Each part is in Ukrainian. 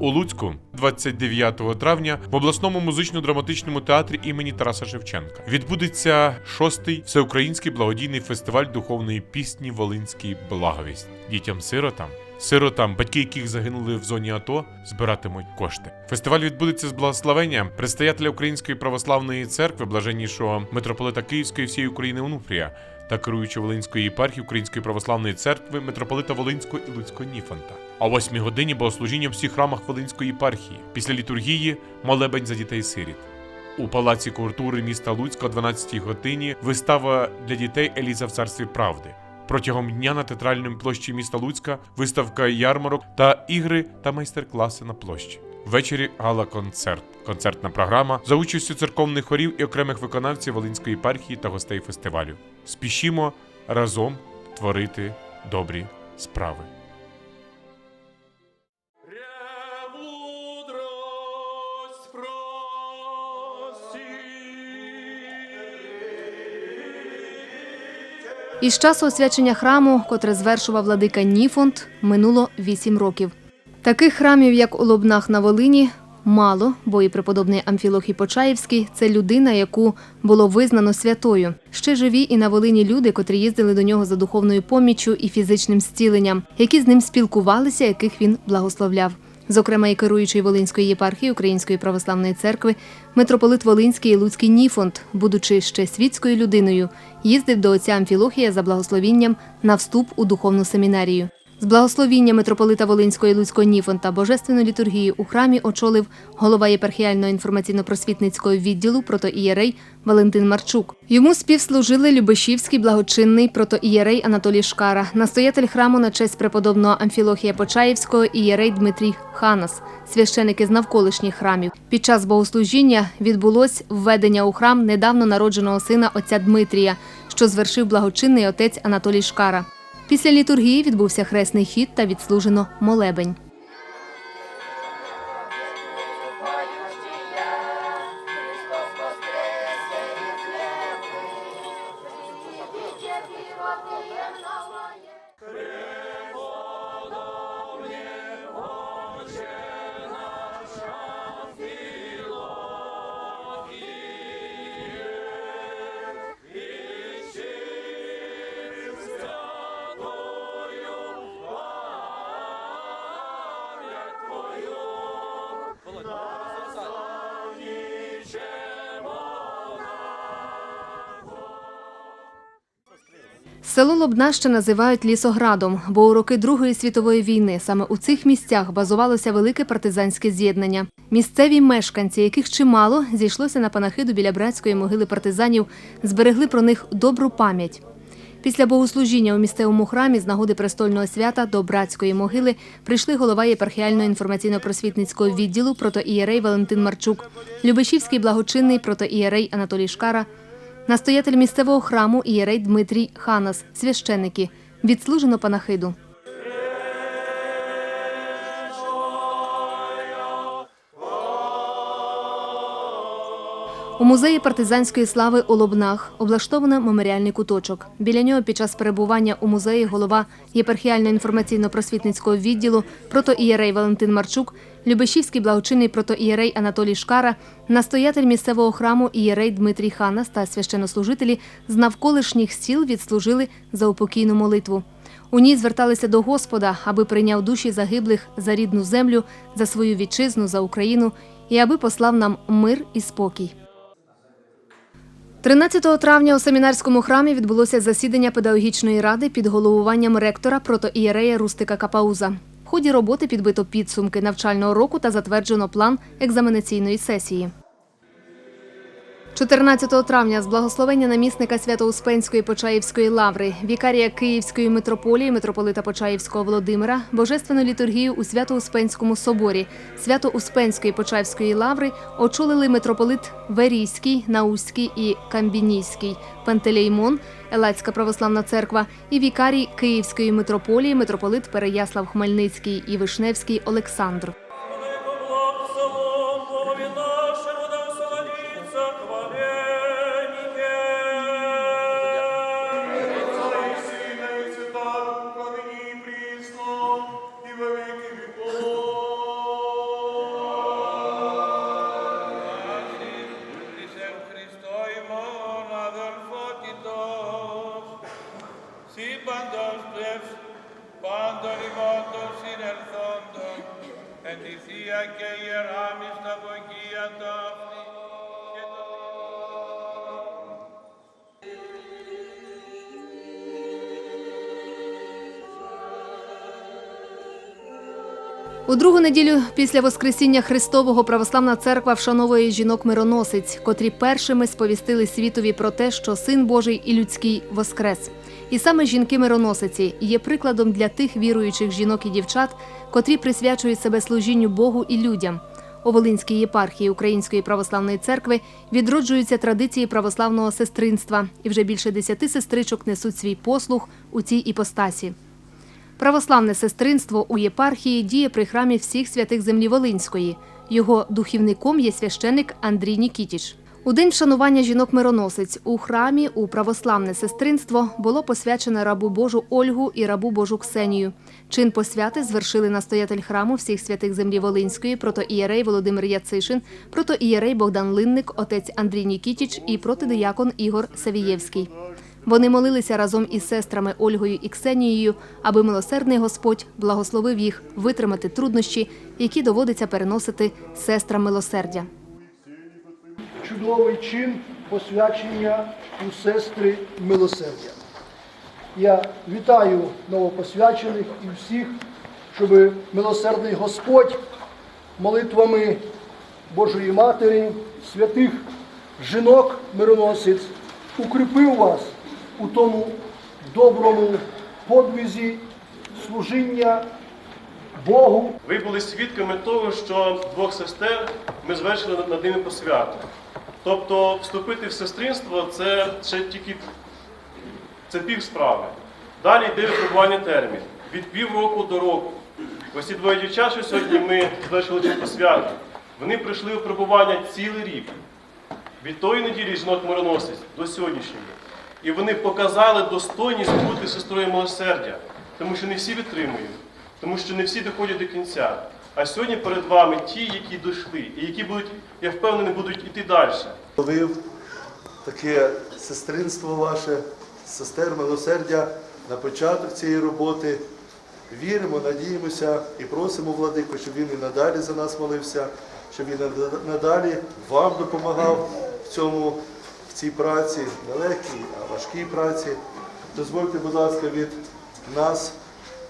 У Луцьку 29 травня в обласному музично-драматичному театрі імені Тараса Шевченка відбудеться шостий всеукраїнський благодійний фестиваль духовної пісні Волинський благовість дітям-сиротам. Сиротам, батьки яких загинули в зоні АТО, збиратимуть кошти. Фестиваль відбудеться з благословення предстоятеля Української православної церкви, блаженнішого митрополита Київської всієї України Онуфрія та керуючого Волинської єпархії Української православної церкви митрополита Волинського і Луцького Ніфанта. А О 8 годині богослужіння в всіх храмах Волинської єпархії. Після літургії молебень за дітей сиріт. У палаці культури міста Луцька о 12-й годині вистава для дітей Еліза в царстві правди. Протягом дня на театральній площі міста Луцька виставка ярмарок та ігри та майстер-класи на площі. Ввечері гала-концерт. Концертна програма за участю церковних хорів і окремих виконавців Волинської єпархії та гостей фестивалю. Спішімо разом творити добрі справи. Із часу освячення храму, котре звершував владика Ніфонт, минуло вісім років. Таких храмів, як у Лобнах на Волині, мало, бо і преподобний Амфілохій Почаївський це людина, яку було визнано святою. Ще живі і на Волині люди, котрі їздили до нього за духовною поміччю і фізичним зціленням, які з ним спілкувалися, яких він благословляв. Зокрема, і керуючий Волинської єпархії Української православної церкви, митрополит Волинський і Луцький Ніфонт, будучи ще світською людиною, їздив до отця Амфілохія за благословінням на вступ у духовну семінарію. З благословіння митрополита Волинського і Луцького Ніфонта божественну літургію у храмі очолив голова єпархіального інформаційно-просвітницького відділу протоієрей Валентин Марчук. Йому співслужили Любешівський благочинний протоієрей Анатолій Шкара, настоятель храму на честь преподобного Амфілохія Почаївського ієрей Дмитрій Ханас, священики з навколишніх храмів. Під час богослужіння відбулось введення у храм недавно народженого сина отця Дмитрія, що звершив благочинний отець Анатолій Шкара. Після літургії відбувся хресний хід та відслужено молебень. Село Лобна ще називають лісоградом, бо у роки Другої світової війни саме у цих місцях базувалося велике партизанське з'єднання. Місцеві мешканці, яких чимало, зійшлося на панахиду біля братської могили партизанів, зберегли про них добру пам'ять. Після богослужіння у місцевому храмі з нагоди престольного свята до братської могили прийшли голова єпархіального інформаційно-просвітницького відділу протоієрей Валентин Марчук, Любешівський благочинний протоієрей Анатолій Шкара, настоятель місцевого храму ієрей Дмитрій Ханас, священники. Відслужено панахиду. У музеї партизанської слави у Лобнах облаштовано меморіальний куточок. Біля нього під час перебування у музеї голова єпархіального інформаційно-просвітницького відділу протоієрей Валентин Марчук, Любешівський благочинний протоієрей Анатолій Шкара, настоятель місцевого храму ієрей Дмитрій Ханас та священнослужителі з навколишніх сіл відслужили за упокійну молитву. У ній зверталися до Господа, аби прийняв душі загиблих за рідну землю, за свою вітчизну, за Україну і аби послав нам мир і спокій. 13 травня у семінарському храмі відбулося засідання педагогічної ради під головуванням ректора протоієрея Рустика Капауза. В ході роботи підбито підсумки навчального року та затверджено план екзаменаційної сесії. 14 травня з благословення намісника Свято-Успенської Почаївської лаври, вікарія Київської митрополії митрополита Почаївського Володимира, божественну літургію у Свято-Успенському соборі, Свято-Успенської Почаївської лаври очолили митрополит Верійський, Наузький і Камбінійський, Пантелеймон, Елацька православна церква і вікарій Київської митрополії митрополит Переяслав Хмельницький і Вишневський Олександр. У другу неділю після Воскресіння Христового православна церква вшановує жінок-мироносиць, котрі першими сповістили світові про те, що Син Божий і людський воскрес. І саме жінки-мироносиці є прикладом для тих віруючих жінок і дівчат, котрі присвячують себе служінню Богу і людям. У Волинській єпархії Української православної церкви відроджуються традиції православного сестринства, і вже більше десяти сестричок несуть свій послуг у цій іпостасі. Православне сестринство у єпархії діє при храмі всіх святих землі Волинської. Його духівником є священик Андрій Нікітіч. У день вшанування жінок-мироносиць у храмі у православне сестринство було посвячено рабу Божу Ольгу і рабу Божу Ксенію. Чин посвяти звершили настоятель храму всіх святих землі Волинської, протоієрей Володимир Яцишин, протоієрей Богдан Линник, отець Андрій Нікітіч і протидиякон Ігор Савієвський. Вони молилися разом із сестрами Ольгою і Ксенією, аби милосердний Господь благословив їх витримати труднощі, які доводиться переносити сестрам милосердя. чудовий чин посвячення у сестри милосердя. Я вітаю новопосвячених і всіх, щоб милосердний Господь молитвами Божої Матері, святих жінок мироносиць укріпив вас у тому доброму подвізі служіння Богу Ви були свідками того, що двох сестер ми звершили над- ними посвяту. Тобто вступити в сестринство це ще тільки це пів справи. Далі йде випробування термін від півроку до року. Ось ці двоє дівчат, що сьогодні ми звершили цю посвяту, вони пройшли випробування цілий рік. Від тої неділі жінок мироносець до сьогоднішньої. І вони показали достойність бути сестрою милосердя, тому що не всі витримують, тому що не всі доходять до кінця. А сьогодні перед вами ті, які дійшли, і які будуть, я впевнений, будуть іти далі. Таке сестринство ваше, сестер милосердя на початок цієї роботи. Віримо, надіємося і просимо владику, щоб він і надалі за нас молився, щоб він надалі вам допомагав в цьому, в цій праці, нелегкій, а важкій праці. Дозвольте, будь ласка, від нас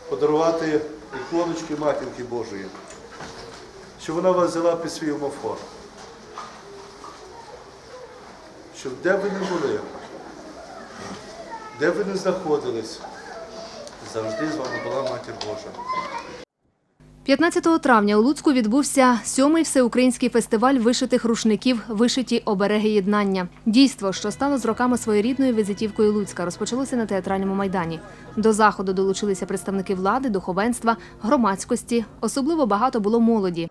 подарувати іконочки Матінки Божої, щоб вона вас взяла під свій омофор щоб де ви не були, де ви не знаходились, завжди з вами була Матір Божа. 15 травня у Луцьку відбувся сьомий всеукраїнський фестиваль вишитих рушників Вишиті обереги єднання. Дійство, що стало з роками своєрідною візитівкою Луцька, розпочалося на театральному майдані. До заходу долучилися представники влади, духовенства, громадськості. Особливо багато було молоді.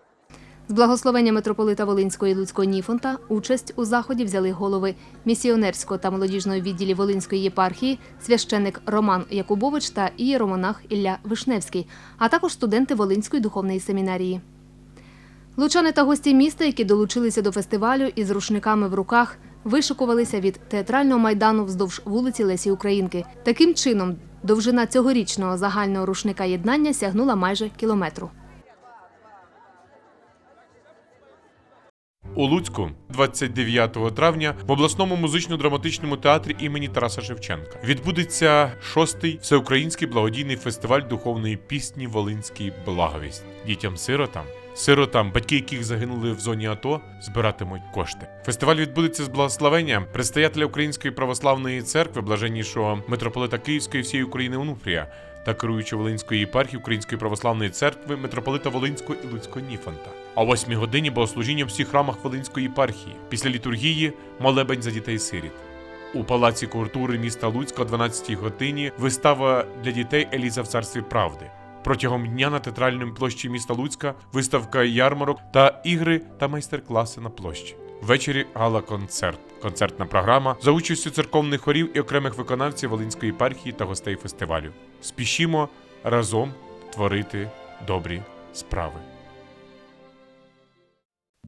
З благословення митрополита Волинського і Луцького Ніфонта участь у заході взяли голови місіонерського та молодіжного відділів Волинської єпархії, священник Роман Якубович та ієромонах Ілля Вишневський, а також студенти Волинської духовної семінарії. Лучани та гості міста, які долучилися до фестивалю із рушниками в руках, вишикувалися від театрального майдану вздовж вулиці Лесі Українки. Таким чином, довжина цьогорічного загального рушника єднання сягнула майже кілометру. У Луцьку 29 травня в обласному музично-драматичному театрі імені Тараса Шевченка відбудеться шостий всеукраїнський благодійний фестиваль духовної пісні Волинський благовість дітям-сиротам. Сиротам, батьки яких загинули в зоні АТО, збиратимуть кошти. Фестиваль відбудеться з благословення предстоятеля Української православної церкви, блаженнішого митрополита Київської всієї України Онуфрія та керуючого Волинської єпархії Української православної церкви митрополита Волинського і Луцького Ніфанта. О 8 годині богослужіння в всіх храмах Волинської єпархії. Після літургії молебень за дітей-сиріт. У палаці культури міста Луцька о 12 годині вистава для дітей Еліза в царстві правди. Протягом дня на театральній площі міста Луцька виставка ярмарок та ігри та майстер-класи на площі. Ввечері гала-концерт. Концертна програма за участю церковних хорів і окремих виконавців Волинської єпархії та гостей фестивалю. Спішімо разом творити добрі справи.